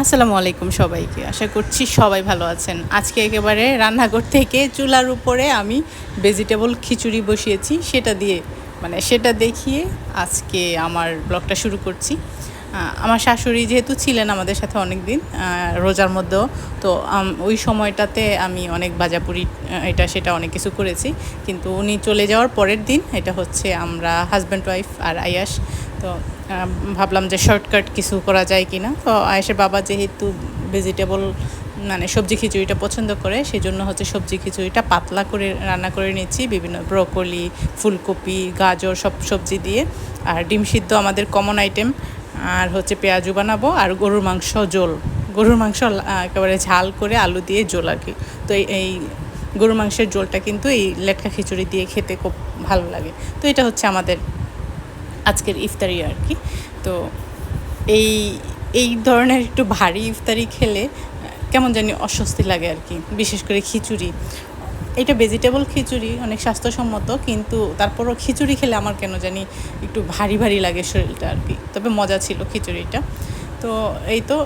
আসসালামু আলাইকুম সবাইকে। আশা করছি সবাই ভালো আছেন। আজকে একেবারে রান্নাঘর থেকে চুলার উপরে আমি ভেজিটেবল খিচুড়ি বসিয়েছি। সেটা দিয়ে মানে সেটা দেখিয়ে আজকে আমার ব্লগটা শুরু করছি। আমার শাশুড়ি যেহেতু ছিলেন আমাদের সাথে অনেক দিন রোজার মধ্যেও, তো ওই সময়টাতে আমি অনেক বাজাপুরি এটা, সেটা অনেক কিছু করেছি। কিন্তু উনি চলে যাওয়ার পরের দিন, এটা হচ্ছে আমরা হাজব্যান্ড ওয়াইফ আর আয়াস, তো ভাবলাম যে শর্টকাট কিছু করা যায় কি না তো আয়েশের বাবা যেহেতু ভেজিটেবল মানে সবজি খিচুড়িটা পছন্দ করে সেই জন্য হচ্ছে সবজি খিচুড়িটা পাতলা করে রান্না করে নিচ্ছি। বিভিন্ন ব্রোকলি ফুলকপি, গাজর সব সবজি দিয়ে। আর ডিম সিদ্ধ আমাদের কমন আইটেম আর হচ্ছে পেঁয়াজু বানাবো, আর গরুর মাংস জোল গরুর মাংস একেবারে ঝাল করে আলু দিয়ে জোল আর কি। তো এই এই গরুর মাংসের জোলটা কিন্তু এই লেটকা খিচুড়ি দিয়ে খেতে খুব ভালো লাগে। তো এটা হচ্ছে আমাদের আজকের ইফতারি আর কি। তো এই এই ধরনের একটু ভারী ইফতারি খেলে কেমন জানি অস্বস্তি লাগে আর কি। বিশেষ করে খিচুড়ি। এটা ভেজিটেবল খিচুড়ি, অনেক স্বাস্থ্যসম্মত, কিন্তু তারপরও খিচুড়ি খেলে আমার কেন জানি একটু ভারী ভারী লাগে শরীরটা আর কি। তবে মজা ছিল খিচুড়িটা। তো এই তো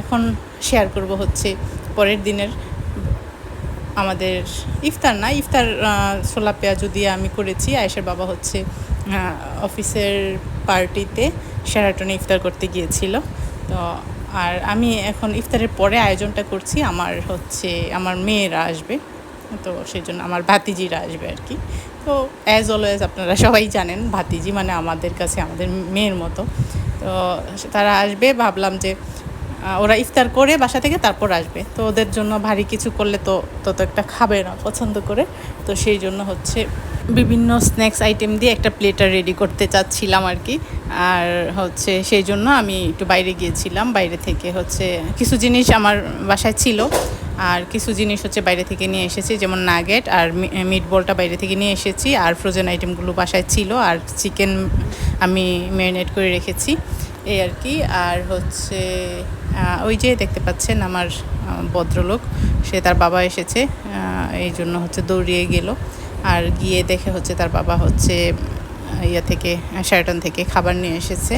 এখন শেয়ার করব হচ্ছে পরের দিনের আমাদের ইফতার না, ইফতার ছোলা পেঁয়াজু দিয়ে আমি করেছি। আয়েশের বাবা হচ্ছে অফিসের পার্টিতে শেরাটনে ইফতার করতে গিয়েছিল। তো আর আমি এখন ইফতারের পরে আয়োজনটা করছি, আমার হচ্ছে, আমার মেয়েরা আসবে। তো সেই জন্য আমার ভাতিজিরা আসবে আর কি। তো অ্যাজ অলওয়েজ আপনারা সবাই জানেন, ভাতিজি মানে আমাদের কাছে, আমাদের মেয়ের মতো। তো তারা আসবে, ভাবলাম যে ওরা ইফতার করে বাসা থেকে তারপর আসবে। তো ওদের জন্য ভারী কিছু করলে তো তত একটা খাবে না পছন্দ করে। তো সেই জন্য হচ্ছে বিভিন্ন স্ন্যাক্স আইটেম দিয়ে একটা প্লেটার রেডি করতে চাচ্ছিলাম আর কি। আর হচ্ছে সেই জন্য আমি একটু বাইরে গিয়েছিলাম, বাইরে থেকে হচ্ছে কিছু জিনিস আমার বাসায় ছিল। আর কিছু জিনিস হচ্ছে বাইরে থেকে নিয়ে এসেছি, যেমন নাগেট আর মিট বলটা বাইরে থেকে নিয়ে এসেছি। আর ফ্রোজেন আইটেমগুলো বাসায় ছিল, আর চিকেন আমি ম্যারিনেট করে রেখেছি। এই আর কি। আর হচ্ছে ওই যে দেখতে পাচ্ছেন আমার ভদ্রলোক, সে তার বাবা এসেছে এই জন্য হচ্ছে দৌড়িয়ে গেল। আর গিয়ে দেখে হচ্ছে তার বাবা হচ্ছে, ইয়া থেকে শেরাটন থেকে খাবার নিয়ে এসেছে।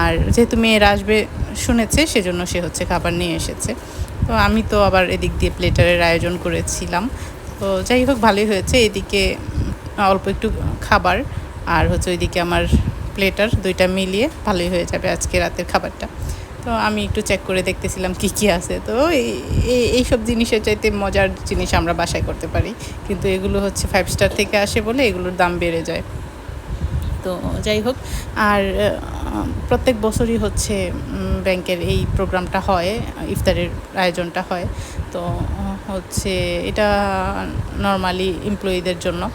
আর যেহেতু মেয়েরা আসবে শুনেছে, সেজন্য সে হচ্ছে খাবার নিয়ে এসেছে। তো আমি তো আবার এদিক দিয়ে প্লেটারের আয়োজন করেছিলাম। তো যাই হোক, ভালোই হয়েছে। এদিকে অল্প একটু খাবার আর হচ্ছে ওইদিকে আমার প্লেটার, দুইটা মিলিয়ে ভালোই হয়ে যাবে আজকে রাতের খাবারটা। তো আমি একটু চেক করে দেখতেছিলাম কি কি আছে। তো এই- এইসব জিনিসের চাইতে মজার জিনিস আমরা বাসায় করতে পারি। কিন্তু এগুলো হচ্ছে ফাইভ স্টার থেকে আসে বলে এগুলোর দাম বেড়ে যায়। তো যাই হোক, আর প্রত্যেক বছরই হচ্ছে ব্যাংকের এই প্রোগ্রামটা হয়, ইফতারের আয়োজনটা হয়। তো হচ্ছে এটা নর্মালি এমপ্লয়ীদের জন্য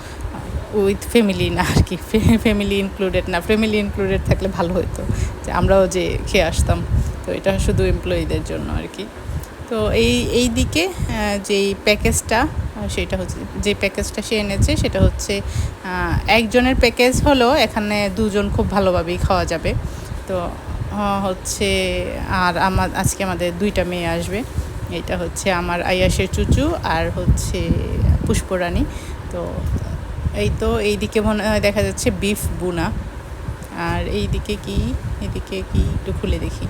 উইথ ফ্যামিলি না আর কি ফ্যামিলি ইনক্লুডেড না। ফ্যামিলি ইনক্লুডেড থাকলে ভালো হতো যে আমরাও যে খেয়ে আসতাম। তো এটা শুধু এমপ্লয়ীদের জন্য আর কি। তো এই এই দিকে যেই প্যাকেজটা সেটা হচ্ছে, যে প্যাকেজটা সে এনেছে, সেটা হচ্ছে একজনের প্যাকেজ হলো এখানে দুজন খুব ভালোভাবেই খাওয়া যাবে। তো হচ্ছে, আর আমার আজকে আমাদের দুইটা মেয়ে আসবে। এটা হচ্ছে আমার আয়াসের চুচু আর হচ্ছে পুষ্পরানী। তো, এই তো, এই দিকে মনে হয় দেখা যাচ্ছে বিফ বুনা আর এইদিকে কি এদিকে কি, একটু খুলে দেখি।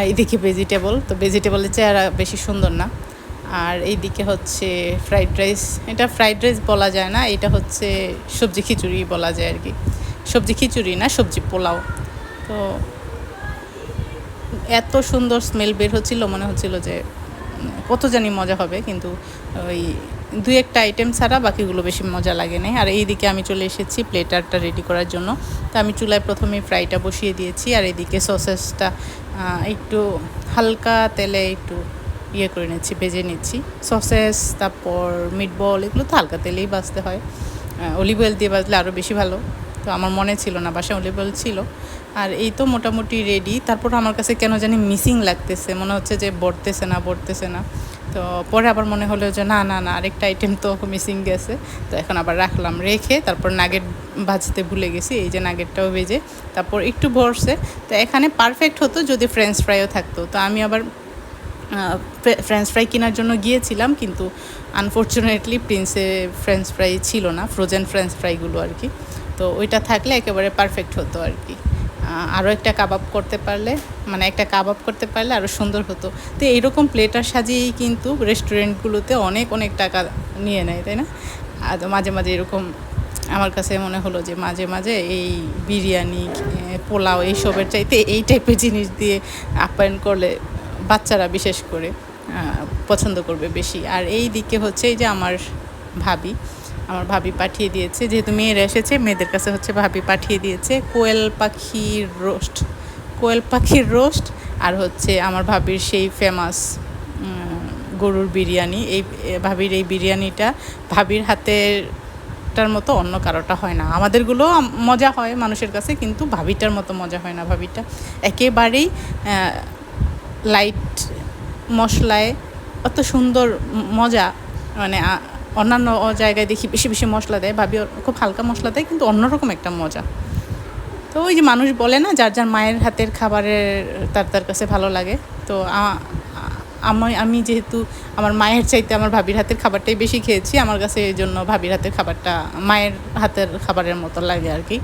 এইদিকে ভেজিটেবল তো ভেজিটেবলের চেহারা বেশি সুন্দর না। আর এইদিকে হচ্ছে ফ্রাইড রাইস এটা ফ্রাইড রাইস বলা যায় না, এটা হচ্ছে সবজি খিচুড়ি বলা যায় আর কি। সবজি খিচুড়ি না, সবজি পোলাও। তো এত সুন্দর স্মেল বের হচ্ছিল, মনে হচ্ছিল যে কত জানি মজা হবে, কিন্তু ওই দুই একটা আইটেম ছাড়া বাকিগুলো বেশি মজা লাগে নাই। আর এইদিকে আমি চলে এসেছি প্লেটারটা রেডি করার জন্য। তো আমি চুলায় প্রথমে ফ্রাইটা বসিয়ে দিয়েছি আর এদিকে সসেসটা একটু হালকা তেলে একটু ইয়ে করে নিচ্ছি ভেজে নিচ্ছি সসেস তারপর মিটবল এগুলো তো হালকা তেলেই বাজতে হয়। অলিভ অয়েল দিয়ে বাজলে আরও বেশি ভালো। তো আমার মনে ছিল না, বাসায় অলিভ অয়েল ছিল। আর এই তো মোটামুটি রেডি তারপর আমার কাছে কেন জানি মিসিং লাগতেছে। মনে হচ্ছে যে বড়তেছে না বড়তেছে না। তো পরে আবার মনে হলো যে না না না, আরেকটা আইটেম তো মিসিং গেছে। তো এখন আবার রাখলাম, রেখে তারপর নাগেট ভাজতে ভুলে গেছি, এই যে নাগেটটাও ভেজে তারপর একটু ভরছে। তো এখানে পারফেক্ট হতো যদি ফ্রেঞ্চ ফ্রাইও থাকতো। তো আমি আবার ফ্রেঞ্চ ফ্রাই কেনার জন্য গিয়েছিলাম, কিন্তু আনফর্চুনেটলি প্রিন্সে ফ্রেঞ্চ ফ্রাই ছিল না ফ্রোজেন ফ্রেঞ্চ ফ্রাইগুলো আর কি। তো ওইটা থাকলে একেবারে পারফেক্ট হতো আর কি। আরও একটা কাবাব করতে পারলে মানে একটা কাবাব করতে পারলে আরও সুন্দর হতো। তো এইরকম প্লেটার সাজিয়েই কিন্তু রেস্টুরেন্টগুলোতে অনেক অনেক টাকা নিয়ে নেয়, তাই না? আর মাঝে মাঝে এরকম আমার কাছে মনে হলো যে মাঝে মাঝে এই বিরিয়ানি পোলাও এইসবের চাইতে এই টাইপের জিনিস দিয়ে আপ্যায়ন করলে বাচ্চারা বিশেষ করে পছন্দ করবে বেশি। আর এই দিকে হচ্ছে এই যে আমার ভাবি আমার ভাবি পাঠিয়ে দিয়েছে। যেহেতু মেয়েরা এসেছে, মেয়েদের কাছে হচ্ছে ভাবি পাঠিয়ে দিয়েছে। কোয়েল পাখির রোস্ট। কোয়েল পাখির রোস্ট আর হচ্ছে আমার ভাবির সেই ফেমাস গরুর বিরিয়ানি। এই ভাবির এই বিরিয়ানিটা ভাবির হাতের টার মতো অন্য কারোটা হয় না। আমাদেরগুলো মজা হয় মানুষের কাছে, কিন্তু ভাবিটার মতো মজা হয় না ভাবিটা। একেবারেই লাইট মশলায় অত সুন্দর মজা মানে অন্যান্য জায়গায় দেখি বেশি বেশি মশলা দেয়, ভাবি খুব হালকা মশলা দেয়, কিন্তু অন্যরকম একটা মজা। তো ওই যে মানুষ বলে না, যার যার মায়ের হাতের খাবারের তার তার কাছে ভালো লাগে। তো আমি আমি যেহেতু আমার মায়ের চাইতে আমার ভাবির হাতের খাবারটাই বেশি খেয়েছি, আমার কাছে এই জন্য ভাবির হাতের খাবারটা মায়ের হাতের খাবারের মতো লাগে আর কি।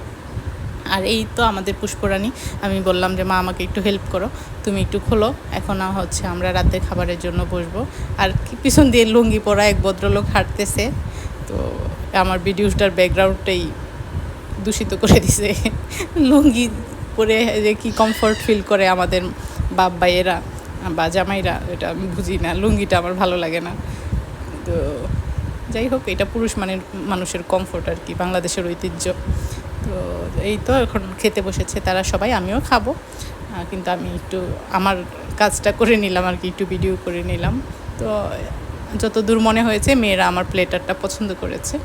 আর এই তো আমাদের পুষ্পরানী। আমি বললাম যে, মা, আমাকে একটু হেল্প করো। তুমি একটু খোলো। এখন হচ্ছে আমরা রাতে খাবারের জন্য বসবো। আর পিছন দিয়ে লুঙ্গি পরা এক ভদ্রলোক হাঁটতেছে। তো আমার ভিডিওটার ব্যাকগ্রাউন্ডটাই দূষিত করে দিছে। লুঙ্গি পরে যে কি কমফর্ট ফিল করে আমাদের বাপ ভাইয়েরা বা জামাইরা, এটা আমি বুঝি না। লুঙ্গিটা আমার ভালো লাগে না। তো যাই হোক, এটা পুরুষ মানের, মানুষের কমফোর্ট আর কি, বাংলাদেশের ঐতিহ্য। তো এই তো এখন খেতে বসেছে, তারা সবাই, আমিও খাব। কিন্তু আমি একটু আমার কাজটা করে নিলাম আর কি, একটু ভিডিও করে নিলাম। তো যত দূর মনে হয়েছে, মেয়েরা আমার প্লেটারটা পছন্দ করেছে।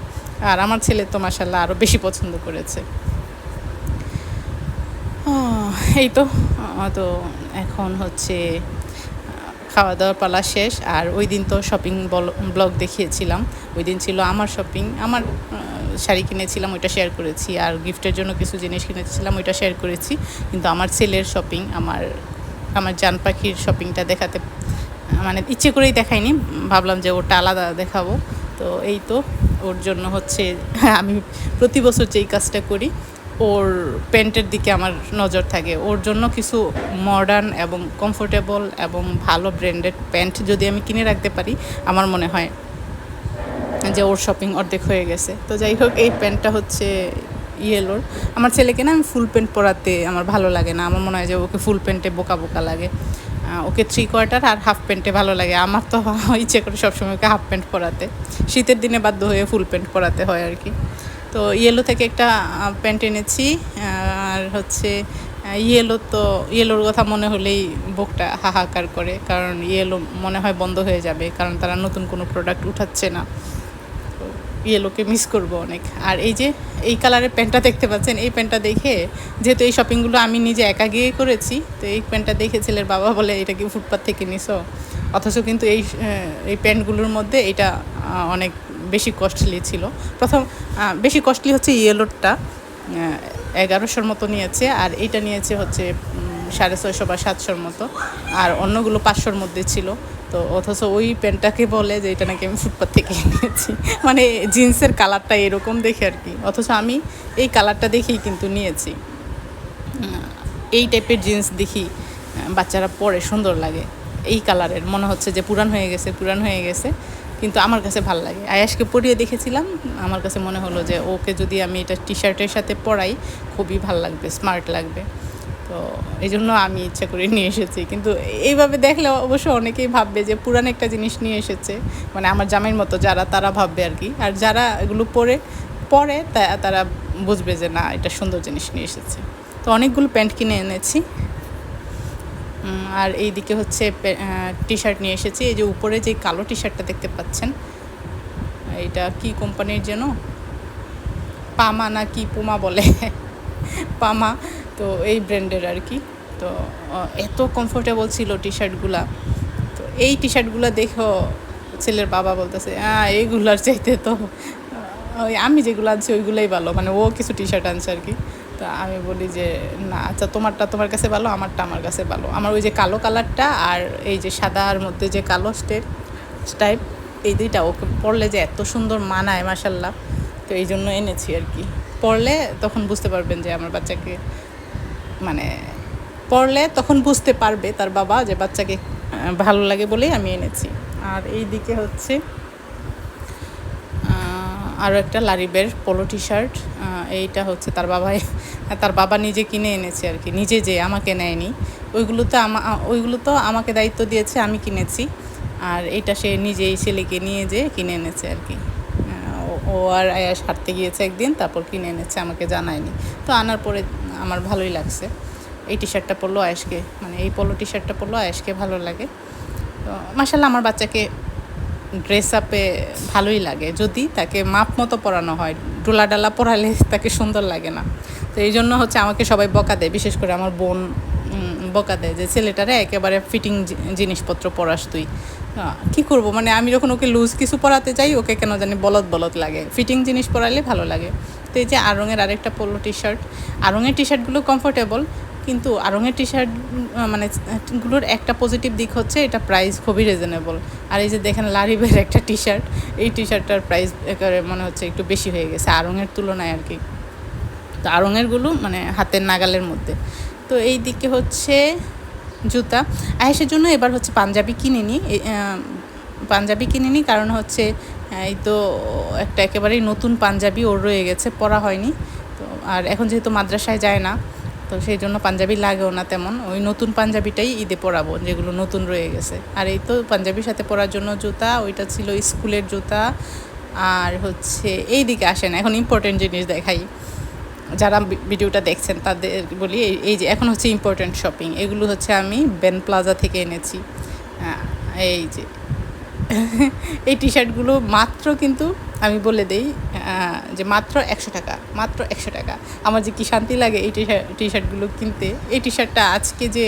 আর আমার ছেলে তো মাসাল্লাহ আরও বেশি পছন্দ করেছে। এই তো তো এখন হচ্ছে খাওয়া দাওয়ার পালা শেষ আর ওই দিন তো শপিং ব্লগ দেখিয়েছিলাম। ওই দিন ছিল আমার শপিং আমার শাড়ি কিনেছিলাম, ওইটা শেয়ার করেছি। আর গিফটের জন্য কিছু জিনিস কিনেছিলাম, ওইটা শেয়ার করেছি। কিন্তু আমার ছেলের শপিং আমার আমার জান পাখির শপিংটা দেখাতে মানে ইচ্ছে করেই দেখাইনি। ভাবলাম যে ওটা আলাদা দেখাবো। তো এই তো, ওর জন্য হচ্ছে, আমি প্রতি বছর যেই কাজটা করি ওর প্যান্টের দিকে আমার নজর থাকে। ওর জন্য কিছু মডার্ন এবং কমফোর্টেবল এবং ভালো ব্র্যান্ডেড প্যান্ট যদি আমি কিনে রাখতে পারি, আমার মনে হয় যে ওর শপিং অর্ধেক হয়ে গেছে। তো যাই হোক, এই প্যান্টটা হচ্ছে ইয়েলোর আমার ছেলেকে না আমি ফুল প্যান্ট পরাতে আমার ভালো লাগে না। আমার মনে হয় যে ওকে ফুল প্যান্টে বোকা বোকা লাগে। ওকে থ্রি কোয়ার্টার আর হাফ প্যান্টে ভালো লাগে। আমার তো ইচ্ছে করে সবসময় ওকে হাফ প্যান্ট পরাতে। শীতের দিনে বাধ্য হয়ে ফুল প্যান্ট পরাতে হয় আর কি। তো ইয়েলো থেকে একটা প্যান্ট এনেছি, আর হচ্ছে ইয়েলো তো ইয়েলোর কথা মনে হলেই বুকটা হাহাকার করে, কারণ ইয়েলো মনে হয় বন্ধ হয়ে যাবে, কারণ তারা নতুন কোনো প্রোডাক্ট উঠাচ্ছে না। ইয়েলোকে মিস করব অনেক। আর এই যে, এই কালারের প্যান্টটা দেখতে পাচ্ছেন, এই প্যান্টটা দেখে, যেহেতু এই শপিংগুলো আমি নিজে একা গিয়ে করেছি, তো এই প্যান্টটা দেখে ছেলের বাবা বলে, এটা কি ফুটপাথ থেকে নিছো? অথচ কিন্তু এই এই প্যান্টগুলোর মধ্যে এটা অনেক বেশি কস্টলি ছিল। প্রথম বেশি কস্টলি হচ্ছে ইয়েলোরটা এগারোশোর মতো নিয়েছে, আর এইটা নিয়েছে হচ্ছে সাড়ে ছয়শো বা সাতশোর মতো। আর অন্যগুলো পাঁচশোর মধ্যে ছিল। তো অথচ ওই প্যান্টটাকে বলে যে এটা নাকি আমি ফুটপাথ থেকে নিয়েছি মানে জিন্সের কালারটা এরকম দেখে আর কি। অথচ আমি এই কালারটা দেখেই কিন্তু নিয়েছি। এই টাইপের জিন্স দেখি বাচ্চারা পরে সুন্দর লাগে। এই কালারের, মনে হচ্ছে যে পুরান হয়ে গেছে, পুরান হয়ে গেছে। কিন্তু আমার কাছে ভালো লাগে। আয়াসকে পরিয়ে দেখেছিলাম, আমার কাছে মনে হলো যে ওকে যদি আমি এটা টি শার্টের সাথে পরাই, খুবই ভালো লাগবে স্মার্ট লাগবে। তো এই জন্য আমি ইচ্ছা করে নিয়ে এসেছি। কিন্তু এইভাবে দেখলে অবশ্য অনেকেই ভাববে যে পুরান একটা জিনিস নিয়ে এসেছে। মানে আমার জামাইয়ের মতো যারা, তারা ভাববে আর কি। আর যারা এগুলো পরে পরে তারা বুঝবে যে না, এটা সুন্দর জিনিস নিয়ে এসেছে। তো অনেকগুলো প্যান্ট কিনে এনেছি। আর এইদিকে হচ্ছে টি শার্ট নিয়ে এসেছি। এই যে উপরে যে কালো টি শার্টটা দেখতে পাচ্ছেন এটা কি কোম্পানির যেন? পামা না কি পুমা বলে? পামা, তো এই ব্র্যান্ডের আর কি। তো এত কমফোর্টেবল ছিল টি শার্টগুলা তো এই টি শার্টগুলো দেখো, ছেলের বাবা বলতেছে হ্যাঁ এইগুলার চাইতে তো আমি যেগুলো আনছি ওইগুলোই ভালো। মানে ও কিছু টি শার্ট আনছে আর কি। তো আমি বলি যে, না আচ্ছা তোমারটা তোমার কাছে ভালো, আমারটা আমার কাছে ভালো। আমার ওই যে কালো কালারটা আর এই যে সাদার মধ্যে যে কালো স্টেপ টাইপ এই দুইটা ওকে পড়লে যে এত সুন্দর মানায় মাসাল্লাহ তো এই জন্য এনেছি আর কি। পড়লে তখন বুঝতে পারবেন যে আমার বাচ্চাকে মানে পড়লে তখন বুঝতে পারবে তার বাবা যে বাচ্চাকে ভালো লাগে বলেই আমি এনেছি। আর এই দিকে হচ্ছে আরও একটা লারিবের পোলো টি শার্ট এইটা হচ্ছে তার বাবাই, তার বাবা নিজে কিনে এনেছে আর কি, নিজে যে আমাকে নেয়নি। ওইগুলো তো আমা ওইগুলো তো আমাকে দায়িত্ব দিয়েছে, আমি কিনেছি। আর এটা সে নিজেই ছেলেকে নিয়ে যে কিনে এনেছে আর কি। ও- আর আয়াস হাঁটতে গিয়েছে একদিন, তারপর কিনে এনেছে, আমাকে জানায়নি। তো আনার পরে আমার ভালোই লাগছে। এই টি শার্টটা পরলো আয়েশকে মানে এই পোলো টি শার্টটা পরলো আয়েশকে ভালো লাগে। তো মাসাল্লাহ আমার বাচ্চাকে ড্রেস আপে ভালোই লাগে। যদি তাকে মাপ মতো পরানো হয়, ডোলা ডালা পরালে তাকে সুন্দর লাগে না। তো এই জন্য হচ্ছে আমাকে সবাই বকা দেয়, বিশেষ করে আমার বোন বকা দেয় যে, ছেলেটারে একেবারে ফিটিং জিনিসপত্র পরাস তুই। কি করব? মানে আমি যখন ওকে লুজ কিছু পরাতে যাই, ওকে কেন জানি বলদ বলদ লাগে। ফিটিং জিনিস পরালে ভালো লাগে। তো এই যে আরঙের আরেকটা পোলো টি শার্ট আরঙের টি শার্টগুলো কমফোর্টেবল কিন্তু আরঙের টি শার্ট মানে গুলোর একটা পজিটিভ দিক হচ্ছে এটা প্রাইস খুবই রিজনেবল আর এই যে দেখেন লারিবের একটা টি শার্ট এই টি শার্টটার প্রাইস একেবারে মনে হচ্ছে একটু বেশি হয়ে গেছে আরঙের তুলনায় আর কি। তো আরঙেরগুলো মানে হাতের নাগালের মধ্যে। তো এই দিকে হচ্ছে জুতা। আয়েসের জন্য এবার হচ্ছে পাঞ্জাবি কিনে নিই এ- পাঞ্জাবি কিনে নিই কারণ হচ্ছে এই তো একটা একেবারেই নতুন পাঞ্জাবি ওর রয়ে গেছে, পরা হয়নি। তো আর এখন যেহেতু মাদ্রাসায় যায় না তো সেই জন্য পাঞ্জাবি লাগেও না তেমন। ওই নতুন পাঞ্জাবিটাই ঈদে পরাবো, যেগুলো নতুন রয়ে গেছে। আর এই তো পাঞ্জাবির সাথে পরার জন্য জুতা, ওইটা ছিল স্কুলের জুতা। আর হচ্ছে এই দিকে আসেন, এখন ইম্পর্টেন্ট জিনিস দেখাই। যারা ভিডিওটা দেখছেন তাদের বলি, এই- যে এখন হচ্ছে ইম্পর্টেন্ট শপিং এগুলো হচ্ছে আমি বেন প্লাজা থেকে এনেছি। এই যে এই টি শার্টগুলো মাত্র কিন্তু আমি বলে দেই যে মাত্র একশো টাকা, মাত্র একশো টাকা। আমার যে কি শান্তি লাগে এই টি শার্ট টি শার্টগুলো কিনতে। এই টি শার্টটা আজকে যে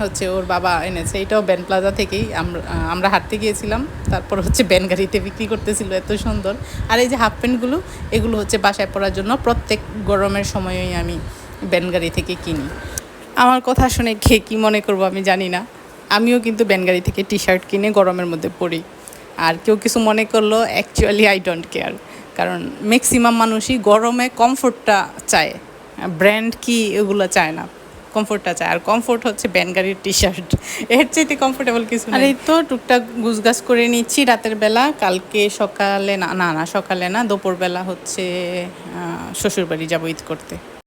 হচ্ছে ওর বাবা এনেছে, এটাও ব্যান প্লাজা থেকেই। আমরা আমরা হাঁটতে গিয়েছিলাম, তারপর হচ্ছে ব্যান গাড়িতে বিক্রি করতেছিল, এত সুন্দর। আর এই যে হাফ প্যান্টগুলো, এগুলো হচ্ছে বাসায় পরার জন্য প্রত্যেক গরমের সময়ই আমি ব্যান গাড়ি থেকে কিনি। আমার কথা শুনে খেয়ে কী মনে করব আমি জানি না। আমিও কিন্তু ব্যান গাড়ি থেকে টি শার্ট কিনে গরমের মধ্যে পরি। আর কেউ কিছু মনে করল অ্যাকচুয়ালি আই ডোন্ট কেয়ার কারণ ম্যাক্সিমাম মানুষই গরমে কমফোর্টটা চায়। ব্র্যান্ড কি এগুলো চায় না। কমফোর্টটা চায়। আর কমফোর্ট হচ্ছে ব্যানগাড়ির টি শার্ট এর চাইতে কমফোর্টেবল কিছু আর এই তো টুকটাক গুছগাছ করে নিচ্ছি। রাতের বেলা কালকে সকালে না না না সকালে না দুপুরবেলা হচ্ছে শ্বশুরবাড়ি যাব ঈদ করতে।